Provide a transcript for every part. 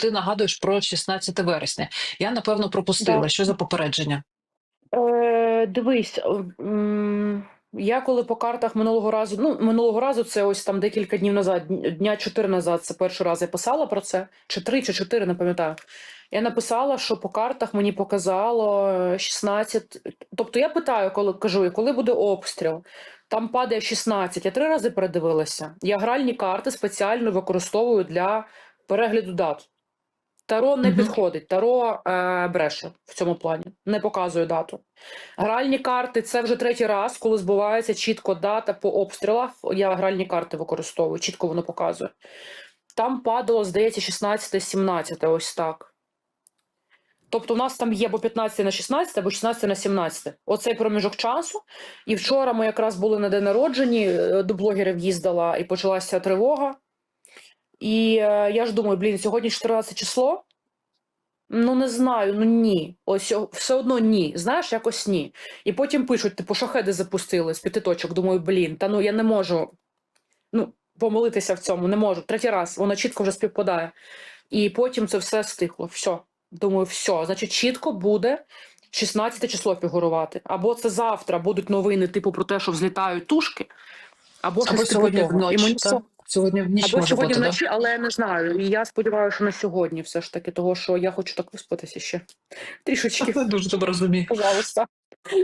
ти нагадуєш про 16 вересня. Я напевно пропустила. Да. Що за попередження? Е, дивись, я коли по картах минулого разу, ну минулого разу це ось там декілька днів назад, дня чотири назад, це перший раз я писала про це, чи три, чи чотири, не пам'ятаю. Я написала, що по картах мені показало е, 16. Тобто я питаю, коли кажу, коли буде обстріл, там падає 16. Я три рази передивилася. Я гральні карти спеціально використовую для перегляду дат. Таро не підходить, таро е, бреше в цьому плані, не показує дату. Гральні карти це вже третій раз, коли збувається чітко дата по обстрілах. Я гральні карти використовую, чітко воно показує. Там падало, здається, 16-17, ось так. Тобто, у нас там є або 15 на 16, або 16 на 17. Оцей проміжок часу. І вчора ми якраз були на день народжені, е, до блогерів їздила і почалася тривога. І е, я ж думаю, блін, сьогодні 14 число. Ну, не знаю, ну ні. Ось все одно ні. Знаєш, якось ні. І потім пишуть, типу, шахеди запустили з п'яти точок. Думаю, блін, та ну я не можу ну, помилитися в цьому, не можу. Третій раз, воно чітко вже співпадає. І потім це все стихло. Все. Думаю, все. Значить, чітко буде 16 число фігурувати. Або це завтра будуть новини, типу, про те, що взлітають тушки, або, Або щось сьогодні того. І вночі. мені Сьогодні в ніч або може сьогодні бути, да? але я не знаю. І я сподіваюся, що на сьогодні все ж таки, того що я хочу так виспатися ще. Трішечки, Я дуже добре розумію. пожалуйста.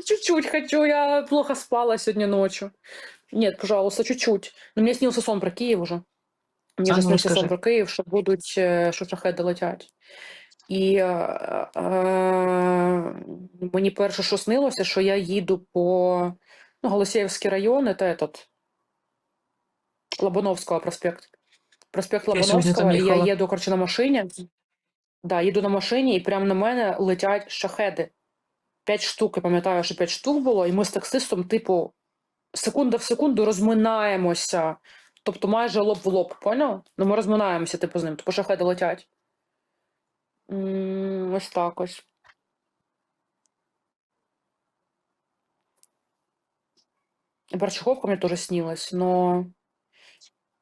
Чуть-чуть хочу, я плохо спала сегодня ночью. Нет, пожалуйста, чуть-чуть. Но мне снился сон про Київ уже. Мені вже ну, снився сон про Київ, що будуть, е, що шахеди летять. І е, е, мені перше, що снилося, що я їду по ну, Голосіївський район, это этот, Лобановського проспект. Проспект Я сьогодні там Лобановського, і я їхала. їду, коротше, на машині. Да, їду на машині, і прямо на мене летять шахеди. П'ять штук, я пам'ятаю, що п'ять штук було, і ми з таксистом, типу, секунда в секунду розминаємося. Тобто майже лоб в лоб, поняв? Ну, ми розминаємося, типу, з ним, типу шахеди летять. М, Ось так ось. И Борчиховка мне тоже снилась, но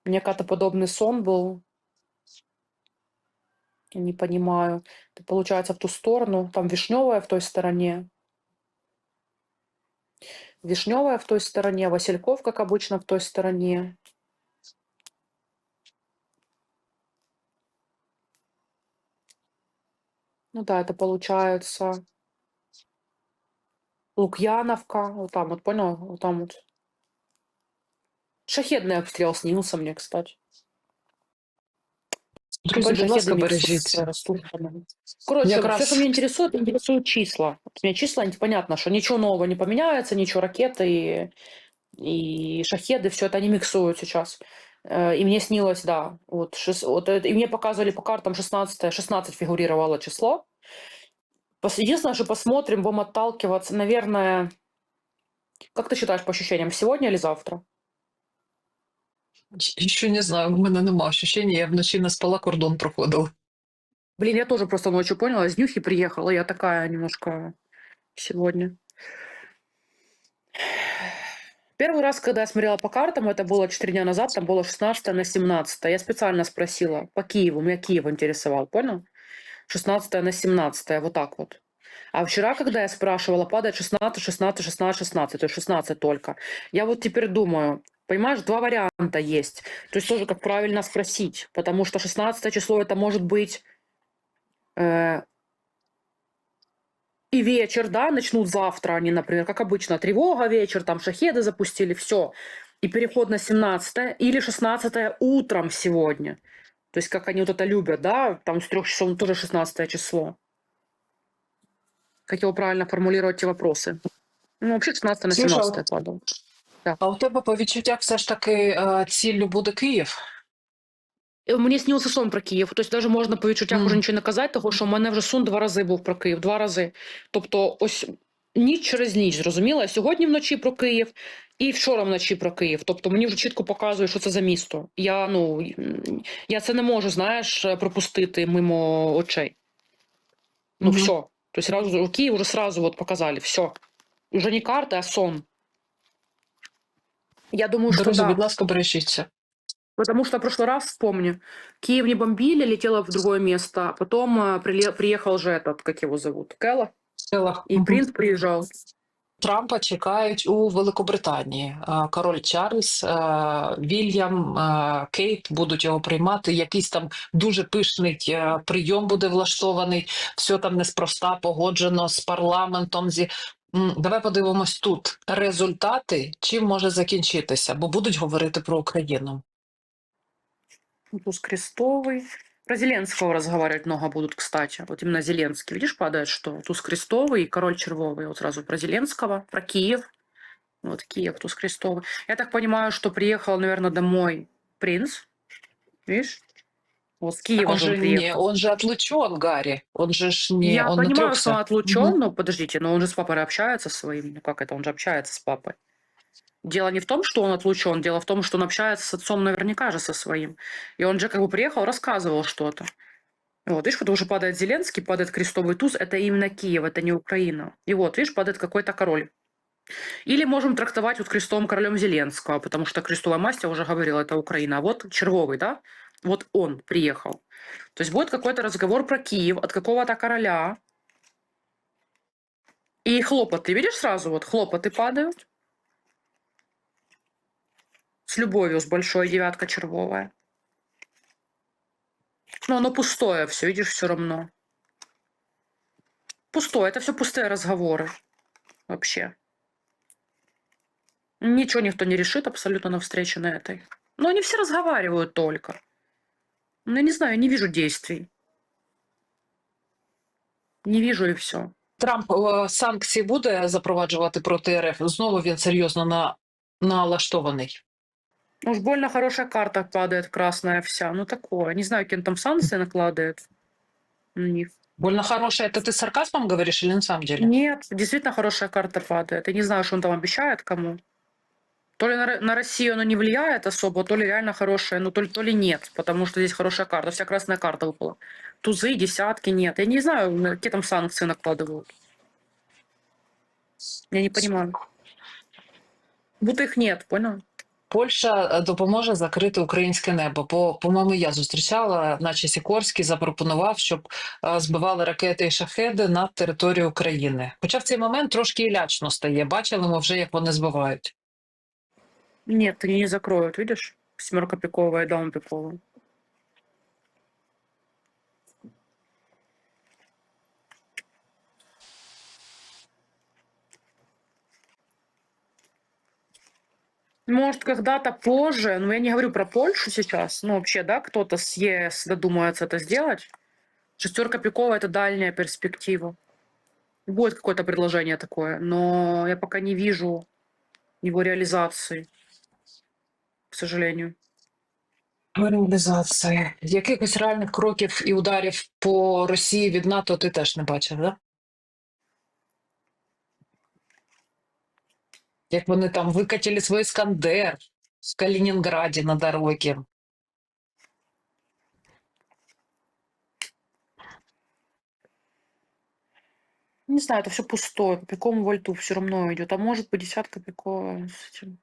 мне как-то подобный сон был. Не понимаю. Это получается в ту сторону, там Вишневая в той стороне. Вишневая в той стороне, Васильков, как обычно, в той стороне. Ну да, это получается Лукьяновка, вот там вот, понял? Вот там вот. Шахедный обстрел снился мне, кстати. Друзі, будь ласка. Короче, Якраз- все, что меня интересует, интересуют числа. Вот у меня числа, понятно, что ничего нового не поменяется, ничего ракеты и, и шахеды, все это они миксуют сейчас. Э, И мне снилось, да, вот, шес- вот и мне показывали по картам 16, 16 фигурировало число. Единственное, что посмотрим, будем отталкиваться, наверное, как ты считаешь по ощущениям, сегодня или завтра? Ще не знаю, у мене нема ощущення, я вночі не спала, кордон проходила. Блин, я тоже просто ночью поняла, из Нюхи приехала, я такая немножко сегодня. Первый раз, когда я смотрела по картам, это было 4 дня назад, там было 16 на 17. Я специально спросила по Киеву, меня Киев интересовал, понял? 16 на 17, вот так вот. А вчера, когда я спрашивала, падает 16, 16, 16, 16, то есть 16 только. Я вот теперь думаю, понимаешь, два варианта есть. То есть тоже как правильно спросить, потому что 16 число это может быть э, и вечер, да, начнут завтра они, например, как обычно, тревога вечер, там шахеды запустили, все. И переход на 17 или 16 утром сегодня. То есть как они вот это любят, да, там с трех часов тоже 16 число. Как его правильно формулировать эти вопросы? Ну, вообще 16 на Слушай, а 17 вот- А у тебе по відчуттях все ж таки е, ціллю буде Київ? Е, Мені снився сон про Київ. Тобто, навіть можна по відчуттях Мгм. вже нічого не казати, тому що в мене вже сон два рази був про Київ. Два рази. Тобто, ось ніч через ніч, зрозуміла? Сьогодні вночі про Київ і вчора вночі про Київ. Тобто мені вже чітко показує, що це за місто. Я, ну, я це не можу, знаєш, пропустити мимо очей. Ну, Мгм. все. Тобто, Київ вже сразу вот показали, все. Уже не карта, а сон. Я думаю, що Друзі, да. будь ласка, бережіться. Потому что в прошлый раз, вспомни, Киев не бомбили, летела в другое место, а потом э, приле- приехал же этот, как его зовут, Кэлла, Силах. и Мгм. принц приезжал. Трампа чекають у Великобританії. Е, Король Чарльз, е, Вільям, е, Кейт будуть його приймати. Якийсь там дуже пишний е, прийом буде влаштований. Все там неспроста погоджено з парламентом. Зі М, давай подивимось тут результати, чим може закінчитися, бо будуть говорити про Україну. Туз крестовый. Про Зеленского разговаривать много будут, кстати. Вот именно Зеленский. Видишь, падает, что туз крестовый и король червовый. Вот сразу про Зеленского, про Киев. Вот Киев, туз крестовый. Я так понимаю, что приехал, наверное, домой принц. Видишь? Вот с Киева Он же же он не, приехал. он же отлучен, Гарри. Он же ж не, Я он понимаю, что он отлучен, Мгм. но подождите, но он же с папой общается своим. Ну как это? Он же общается с папой. Дело не в том, что он отлучен, дело в том, что он общается с отцом наверняка же со своим. И он же как бы приехал, рассказывал что-то. Вот, видишь, когда уже падает Зеленский, падает крестовый туз, это именно Киев, это не Украина. И вот, видишь, падает какой-то король. Или можем трактовать вот крестовым королем Зеленского, потому что крестовая масть, я уже говорила, это Украина. А вот червовый, да? Вот он приехал. То есть будет какой-то разговор про Киев от какого-то короля. И хлопоты, видишь сразу, вот хлопоты падают. С любовью, с большой девятка червовая. Но оно пустое все, видишь, все равно. Пустое, это все пустые разговоры. Вообще. Ничего никто не решит абсолютно на встрече на этой. Но они все разговаривают только. Ну, я не знаю, я не вижу действий. Не вижу и все. Трамп е, санкції буде запроваджувати проти РФ. Знову він серйозно на, налаштований. Уж больно хорошая карта падает, красная вся. Ну, такое. Не знаю, кем там санкции накладывает на них. Больно хорошая. Это ты сарказмом говоришь или на самом деле? Нет, действительно хорошая карта падает. Я не знаю, что он там обещает кому. То ли на, Ро- на Россию оно не влияет особо, то ли реально хорошая, ну то ли, то ли нет, потому что здесь хорошая карта, вся красная карта выпала. Тузы, десятки, нет. Я не знаю, на какие там санкции накладывают. Я не понимаю. Будто их нет, понял? Польща е, допоможе закрити українське небо. Бо, по-моєму, я зустрічала, наче Сікорський запропонував, щоб е, збивали ракети і шахеди над територією України. Хоча в цей момент трошки і лячно стає. Бачили ми вже, як вони збивають. Нет, они не закроют, видишь? Семерка пиковая, даун пиковая. Может, когда-то позже, но я не говорю про Польшу сейчас, ну, вообще, да, кто-то с ЕС додумается это сделать. Шестерка пиковая – это дальняя перспектива. Будет какое-то предложение такое, но я пока не вижу его реализации, к сожалению. Реалізація. Якихось реальних кроків і ударів по Росії від НАТО ти теж не бачив, да? Як вони там викатили свій Іскандер в Калінінграді на дорогі. Не знаю, это все пустое. По пиковому вольту все равно идет. А может быть, десятка пиковая с этим.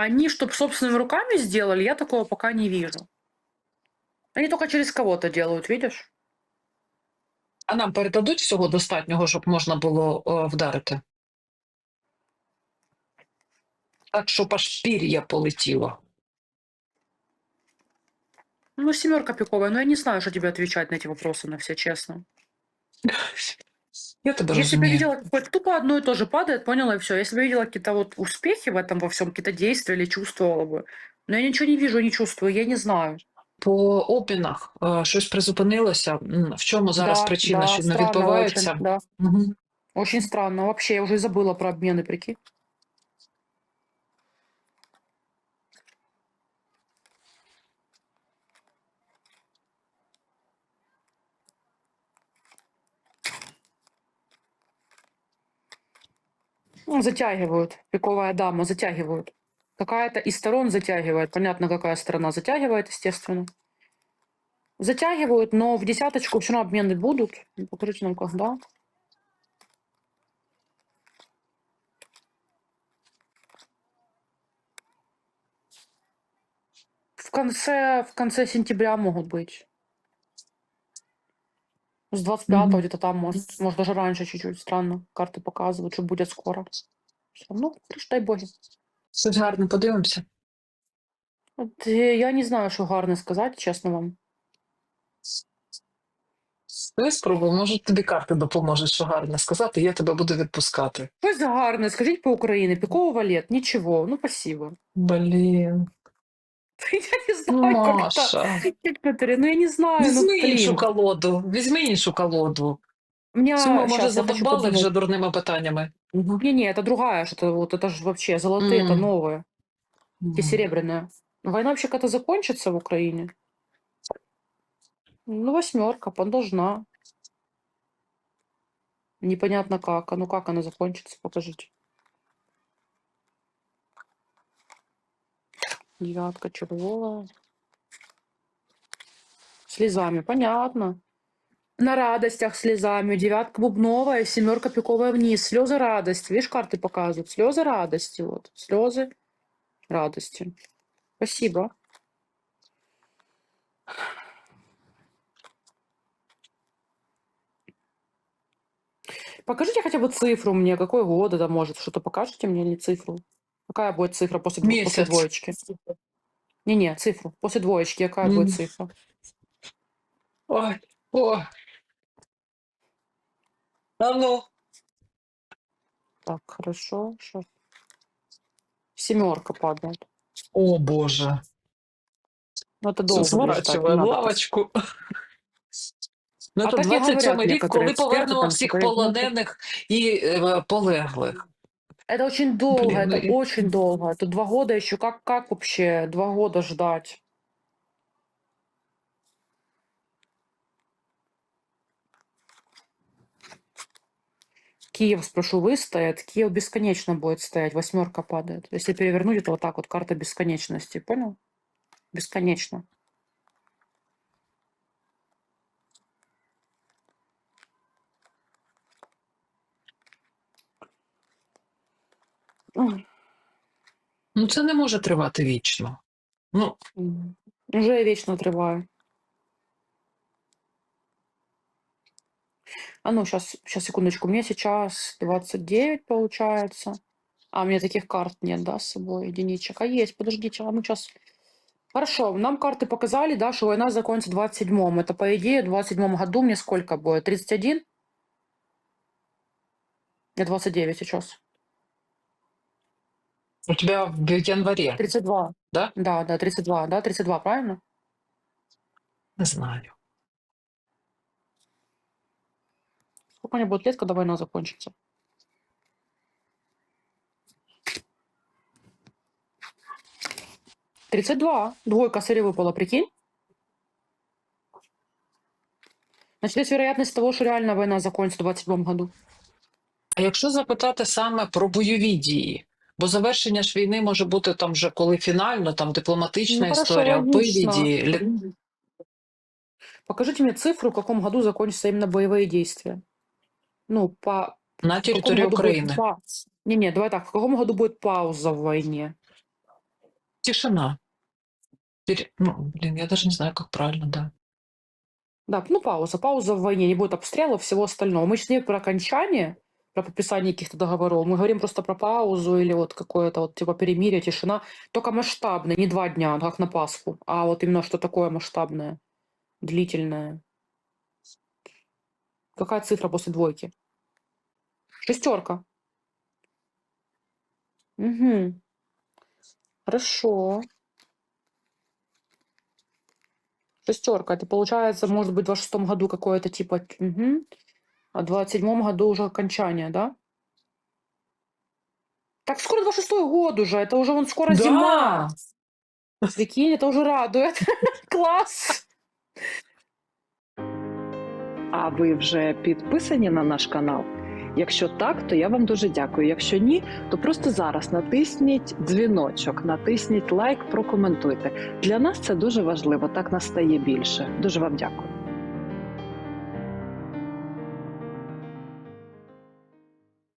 Они, чтобы собственными руками сделали, я такого пока не вижу. Они только через кого-то делают, видишь? А нам передадуть всього достатнього, щоб можна було е, вдарити? Так, щоб аж пір'я полетіло. Ну, семерка пиковая, но я не знаю, что тебе отвечать на эти вопросы, на все честно. Я тебе Если бы я розумію. видела, какое-то тупо одно и то же падает, поняла, и все. Если бы я видела какие-то вот успехи в этом во всем, какие-то действия или чувствовала бы. Но я ничего не вижу, не чувствую, я не знаю. По обмінах е, щось призупинилося. М, В чому зараз Да, причина, да, що не странно відбувається? очень, да. Мгм. Очень странно. Вообще, я уже и забыла про обмены, прикинь. Ну, затягивают. Пиковая дама, затягивают. Какая-то из сторон затягивает. Понятно, какая сторона затягивает, естественно. Затягивают, но в десяточку все равно обмены будут. Ну, Покажите нам когда. В конце, в конце сентября могут быть. С 25 Мгм. где-то там, может, может, даже раньше чуть-чуть. Странно. Карты показывают, что будет скоро. Всё равно, хорошо, дай боги. Щось гарне, подивимося. От, е, я не знаю, що гарне сказати, чесно вам. Ти спробуй, може тобі карти допоможуть, що гарне сказати, я тебе буду відпускати. Щось гарне, скажіть по Україні. Піковий валет, нічого. Ну, спасибо. Блін. Я не Ну, знаю, як это. Маша. Як это, Ну, я не знаю, ну, Візьми іншу блін. колоду, візьми іншу колоду. Меня, Цю ми, може, щас, я хочу задовбали подумать. вже дурними питаннями. Угу. Не-не, это другая, что-то вот, это же вообще золотые, это М. новые, и серебряные. Война вообще когда-то закончится в Украине? Ну, восьмерка, должна. Непонятно как. А ну как она закончится, покажите. Девятка червовая. Слезами, понятно. На радостях слезами. Девятка бубновая, семерка пиковая вниз. Слезы радости. Видишь, карты показывают. Слезы радости. Вот. Слезы радости. Спасибо. Покажите хотя бы цифру мне, какой год это может. Что-то покажете мне или цифру? Какая будет цифра после, дво- после Месяц. двоечки? Не-не, цифру. После двоечки какая будет цифра? Ой, о. А ну. Так, хорошо. Сейчас. Семерка падает. О, Боже. Ну, это долго. не Сворачиваємо лавочку. Ну, А це так і 27 говорять рік, некоторі коли експерти, повернемо там, всіх що полонених і е, полеглих. Это очень долго, Блин, ну это и- очень долго. Это два года еще. Как, как вообще два года ждать? Киев, спрошу, выстоит. Киев бесконечно будет стоять. Восьмерка падает. Если перевернуть, это вот так вот карта бесконечности. Понял? Бесконечно. Ну, це не може тривати вічно. Ну, м. Уже я вечно отрываю. А ну, сейчас, сейчас, секундочку. Мне сейчас 29 получается. А, у меня таких карт нет, да, с собой, единичек. А есть, подождите, а ну сейчас... Хорошо, нам карты показали, да, что война закончится в 27-м. Это, по идее, в 27-м году мне сколько будет? 31? Я 29 сейчас. У тебе в январі, 32. Да? Да, да, 32, да, 32, правильно? не знаю. Сколько мне будет лет, когда война закончится? Тридцать два. Двойка сыре выпала, прикинь? Значит, есть вероятность того, что реально война закончится в 27 году. А якщо запитати саме про бойові дії, бо завершення ж війни може бути там вже коли фінально, там дипломатична Ну, історія, лі- Покажите мне цифру, в каком году закончатся именно боевые действия. Ну, по... на території України. будет Не-не, давай так. В каком году будет пауза в войне? Тишина. Пер- Ну, блин, я даже не знаю, как правильно, да. Да, ну пауза. Пауза в войне. Не будет обстрелов, всего остального. Мы сейчас не про окончание, про подписание каких-то договоров. Мы говорим просто про паузу или вот какое-то вот типа перемирие, тишина. Только масштабное, не два дня, как на Пасху, а вот именно что такое масштабное, длительное. Какая цифра после двойки? Шестерка. Угу. Хорошо. Шестерка. Это получается, может быть, в 26 году какое-то типа... Угу. А в 27 году уже окончание, да? Так скоро 26 год уже. Это уже вон скоро Да! зима. Прикинь, это уже радует. Класс. А ви вже підписані на наш канал? Якщо так, то я вам дуже дякую. Якщо ні, то просто зараз натисніть дзвіночок, натисніть лайк, прокоментуйте. Для нас це дуже важливо. Так нас стає більше. Дуже вам дякую.